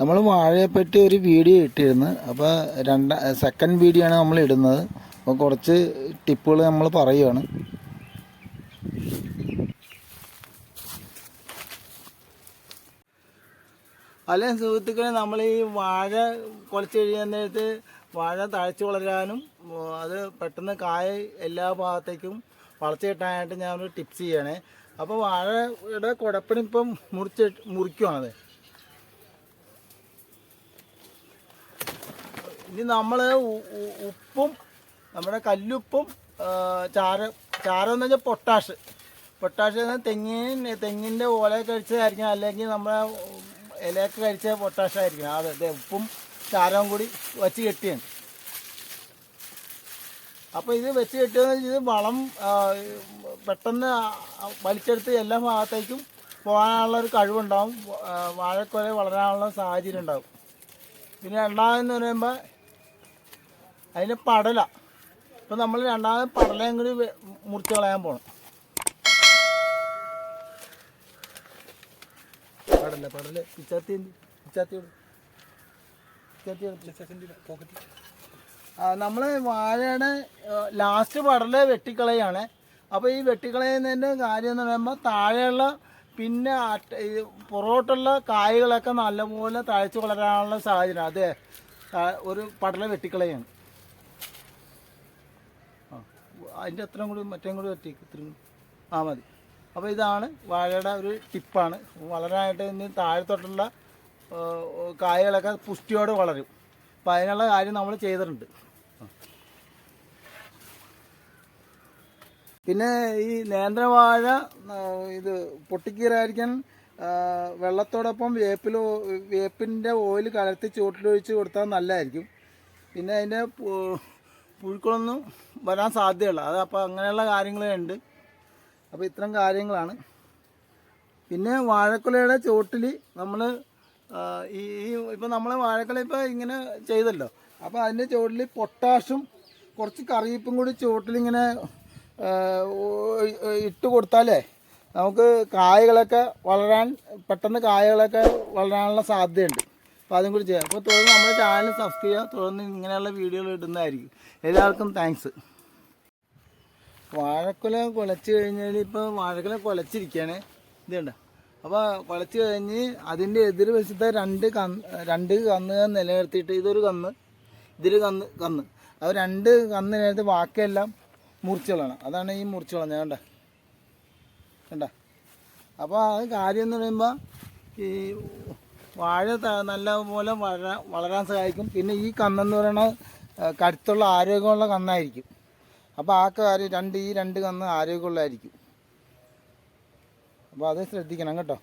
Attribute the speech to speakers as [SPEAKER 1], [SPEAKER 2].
[SPEAKER 1] നമ്മൾ വാഴയെപ്പറ്റി ഒരു വീഡിയോ ഇട്ടിരുന്നു. അപ്പോൾ രണ്ട സെക്കൻഡ് വീഡിയോ ആണ് നമ്മൾ ഇടുന്നത്. അപ്പോൾ കുറച്ച് ടിപ്പുകൾ നമ്മൾ പറയുകയാണ് അല്ല സുഹൃത്തുക്കളെ നമ്മൾ ഈ വാഴ കുലച്ച് കഴിയാൻ നേരത്ത് വാഴ തഴച്ചു വളരാനും അത് പെട്ടെന്ന് കായ എല്ലാ ഭാഗത്തേക്കും വളച്ച് കിട്ടാനായിട്ട് ഞാനൊരു ടിപ്സ് ചെയ്യണേ. അപ്പോൾ വാഴയുടെ കുഴപ്പണിപ്പം മുറിച്ച് മുറിക്കുവാണത്. ഇനി നമ്മൾ ഉപ്പും നമ്മുടെ കല്ലുപ്പും ചാര ചാരം എന്ന് വെച്ചാൽ പൊട്ടാഷ്. പൊട്ടാഷ് തെങ്ങിന് തെങ്ങിന്റെ ഓല കഴിച്ചതായിരിക്കും അല്ലെങ്കിൽ നമ്മുടെ ഇലയൊക്കെ കഴിച്ച പൊട്ടാഷായിരിക്കും അതെ അതെ ഉപ്പും ചാരവും കൂടി വച്ച് കെട്ടിയാണ്. അപ്പോൾ ഇത് വെച്ച് കെട്ടിയെന്ന് വെച്ചാൽ ഇത് വളം പെട്ടെന്ന് വലിച്ചെടുത്ത് എല്ലാ ഭാഗത്തേക്കും പോകാനുള്ള ഒരു കഴിവുണ്ടാവും. വാഴക്കൊല വളരാനുള്ള സാഹചര്യം ഉണ്ടാവും. പിന്നെ രണ്ടാമതെന്ന് പറയുമ്പോൾ അതിന് പടല. ഇപ്പം നമ്മൾ രണ്ടാമത് പടലയും കൂടി മുറിച്ച് കളയാൻ പോകണം പടല പടല? ആ നമ്മൾ വാഴയുടെ ലാസ്റ്റ് പടല വെട്ടിക്കളയാണ്. അപ്പോൾ ഈ വെട്ടിക്കളയുന്നതിന്റെ കാര്യം എന്ന് പറയുമ്പോൾ താഴെയുള്ള പിന്നെ പുറകോട്ടുള്ള കായകളൊക്കെ നല്ലപോലെ തഴച്ചു വളരാനുള്ള സാഹചര്യം. അതെ ഒരു പടല വെട്ടിക്കളയാണ്. അതിന്റെ അത്രയും കൂടി മറ്റേം കൂടി വെട്ടി ഇത്രയും. ആ മതി. അപ്പോൾ ഇതാണ് വാഴയുടെ ഒരു ടിപ്പാണ്. വളരാനായിട്ട് ഇനി താഴെത്തൊട്ടുള്ള കായകളൊക്കെ പുഷ്ടിയോടെ വളരും. അപ്പോൾ അതിനുള്ള കാര്യം നമ്മൾ ചെയ്തിട്ടുണ്ട്. പിന്നെ ഈ നേന്ത്രവാഴ ഇത് പൊട്ടിക്കീറായിരിക്കാൻ വെള്ളത്തോടൊപ്പം വേപ്പിൽ വേപ്പിന്റെ ഓയിൽ കലർത്തി ചൂട്ടിലൊഴിച്ച് കൊടുത്താൽ നല്ലതായിരിക്കും പിന്നെ അതിന്റെ പുഴുക്കളൊന്നും വരാൻ സാധ്യതയുള്ള അത് അപ്പോൾ അങ്ങനെയുള്ള കാര്യങ്ങളുണ്ട് അപ്പോൾ ഇത്തരം കാര്യങ്ങളാണ്. പിന്നെ വാഴക്കുലയുടെ ചോട്ടിൽ നമ്മൾ ഈ ഇപ്പോൾ നമ്മൾ വാഴക്കുല ഇപ്പോൾ ഇങ്ങനെ ചെയ്തല്ലോ. അപ്പോൾ അതിന്റെ ചോട്ടിൽ പൊട്ടാഷും കുറച്ച് കറിയിപ്പും കൂടി ഒ- ഇട്ട് കൊടുത്താലേ നമുക്ക് കായകളൊക്കെ വളരാൻ പെട്ടെന്ന് കായകളൊക്കെ വളരാനുള്ള സാധ്യതയുണ്ട്. അപ്പോൾ അതും കൂടി ചെയ്യാം. അപ്പോൾ തുടർന്ന് നമ്മുടെ ചാനൽ സബ്സ്ക്രൈബ് ചെയ്യുക. തുടർന്ന് ഇങ്ങനെയുള്ള വീഡിയോകൾ ഇടുന്നതായിരിക്കും. എല്ലാവർക്കും താങ്ക്സ് വാഴക്കുല കുലച്ച് കഴിഞ്ഞാൽ ഇപ്പോൾ വാഴക്കുല കുലച്ചിരിക്കുകയാണ് ഇത് അപ്പോൾ കുലച്ച് കഴിഞ്ഞ് അതിന്റെ എതിർ വശത്തെ രണ്ട് കന്ന് രണ്ട് കന്നുകൾ നിലനിർത്തിയിട്ട് ഇതൊരു കന്ന് ഇതൊരു കന്ന് കന്ന്. അത് രണ്ട് കന്ന് നിലനിർത്തി ബാക്കിയെല്ലാം മുറിച്ചു കളയണം അതാണ് ഈ മുറിച്ചു കളഞ്ഞ കണ്ട? കണ്ട? അപ്പോൾ അത് കാര്യം എന്ന് പറയുമ്പോൾ ഈ വാഴ നല്ല നല്ലപോലെ വളരാൻ വളരാൻ സഹായിക്കും. പിന്നെ ഈ കന്നെന്ന് പറയുന്നത് കരുത്തുള്ള ആരോഗ്യമുള്ള കന്നായിരിക്കും. അപ്പോൾ ആ കാര്യം രണ്ട് ഈ രണ്ട് കന്ന് ആരോഗ്യമുള്ളതായിരിക്കും. അപ്പോൾ അത് ശ്രദ്ധിക്കണം കേട്ടോ.